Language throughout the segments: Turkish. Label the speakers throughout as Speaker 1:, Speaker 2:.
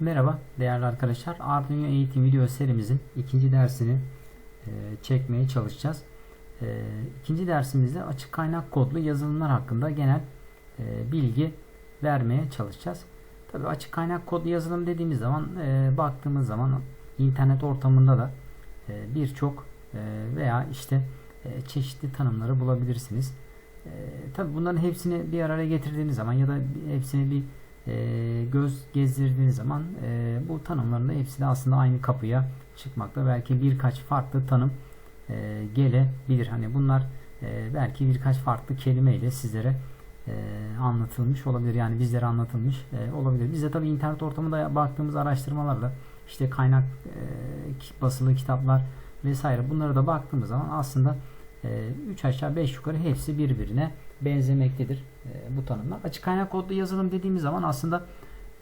Speaker 1: Merhaba değerli arkadaşlar. Arduino eğitim video serimizin ikinci dersini e, çekmeye çalışacağız. E, ikinci dersimizde açık kaynak kodlu yazılımlar hakkında genel e, bilgi vermeye çalışacağız. Tabi açık kaynak kodlu yazılım dediğimiz zaman e, baktığımız zaman internet ortamında da e, birçok e, veya işte e, çeşitli tanımları bulabilirsiniz. E, tabi bunların hepsini bir araya getirdiğiniz zaman ya da hepsini bir e, göz gezdirdiğiniz zaman e, bu tanımların da hepsi de aslında aynı kapıya çıkmakta. Belki birkaç farklı tanım e, gelebilir. Hani bunlar e, belki birkaç farklı kelimeyle sizlere e, anlatılmış olabilir. Yani bizlere anlatılmış e, olabilir. Biz de tabii internet ortamında baktığımız araştırmalarla işte kaynak e, basılı kitaplar vesaire bunlara da baktığımız zaman aslında 3 aşağı 5 yukarı hepsi birbirine benzemektedir e, bu tanımlar. Açık kaynak kodlu yazılım dediğimiz zaman aslında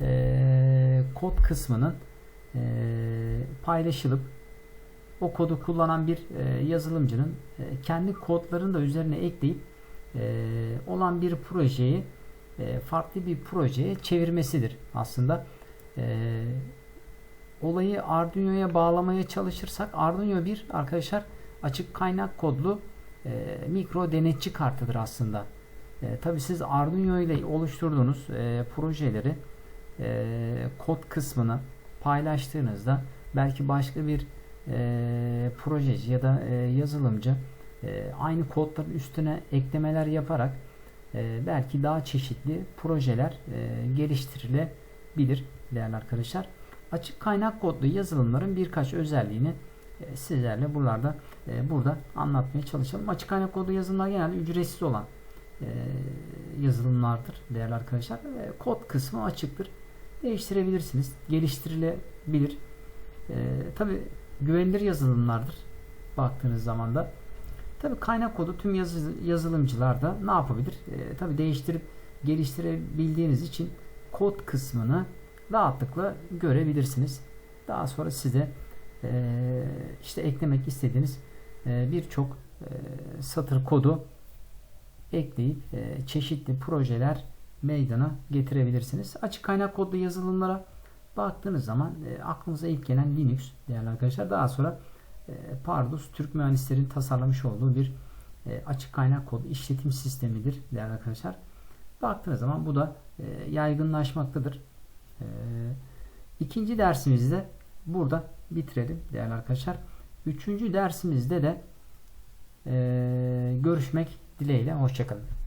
Speaker 1: e, kod kısmının e, paylaşılıp o kodu kullanan bir e, yazılımcının e, kendi kodlarını da üzerine ekleyip e, olan bir projeyi e, farklı bir projeye çevirmesidir aslında. E, olayı Arduino'ya bağlamaya çalışırsak Arduino bir arkadaşlar açık kaynak kodlu e, mikro denetçi kartıdır aslında. E, Tabi siz Arduino ile oluşturduğunuz e, projeleri e, kod kısmını paylaştığınızda belki başka bir e, projeci ya da e, yazılımcı e, aynı kodların üstüne eklemeler yaparak e, belki daha çeşitli projeler e, geliştirilebilir değerli arkadaşlar. Açık kaynak kodlu yazılımların birkaç özelliğini sizlerle buralarda e, burada anlatmaya çalışalım. Açık kaynak kodlu yazılımlar genelde ücretsiz olan e, yazılımlardır değerli arkadaşlar. Kod kısmı açıktır. Değiştirebilirsiniz. Geliştirilebilir. Tabi güvenilir yazılımlardır. Baktığınız zaman da. Tabi kaynak kodu tüm yazı, yazılımcılar da ne yapabilir? E, tabi değiştirip geliştirebildiğiniz için kod kısmını rahatlıkla görebilirsiniz. Daha sonra size e, işte eklemek istediğiniz e, birçok e, satır kodu ekleyip e, çeşitli projeler meydana getirebilirsiniz. Açık kaynak kodlu yazılımlara baktığınız zaman aklınıza ilk gelen Linux değerli arkadaşlar. Daha sonra Pardus Türk mühendislerin tasarlamış olduğu bir açık kaynak kod işletim sistemidir değerli arkadaşlar. Baktığınız zaman bu da yaygınlaşmaktadır. İkinci dersimizde burada bitirelim değerli arkadaşlar. Üçüncü dersimizde de e, görüşmek dileğiyle. Hoşçakalın.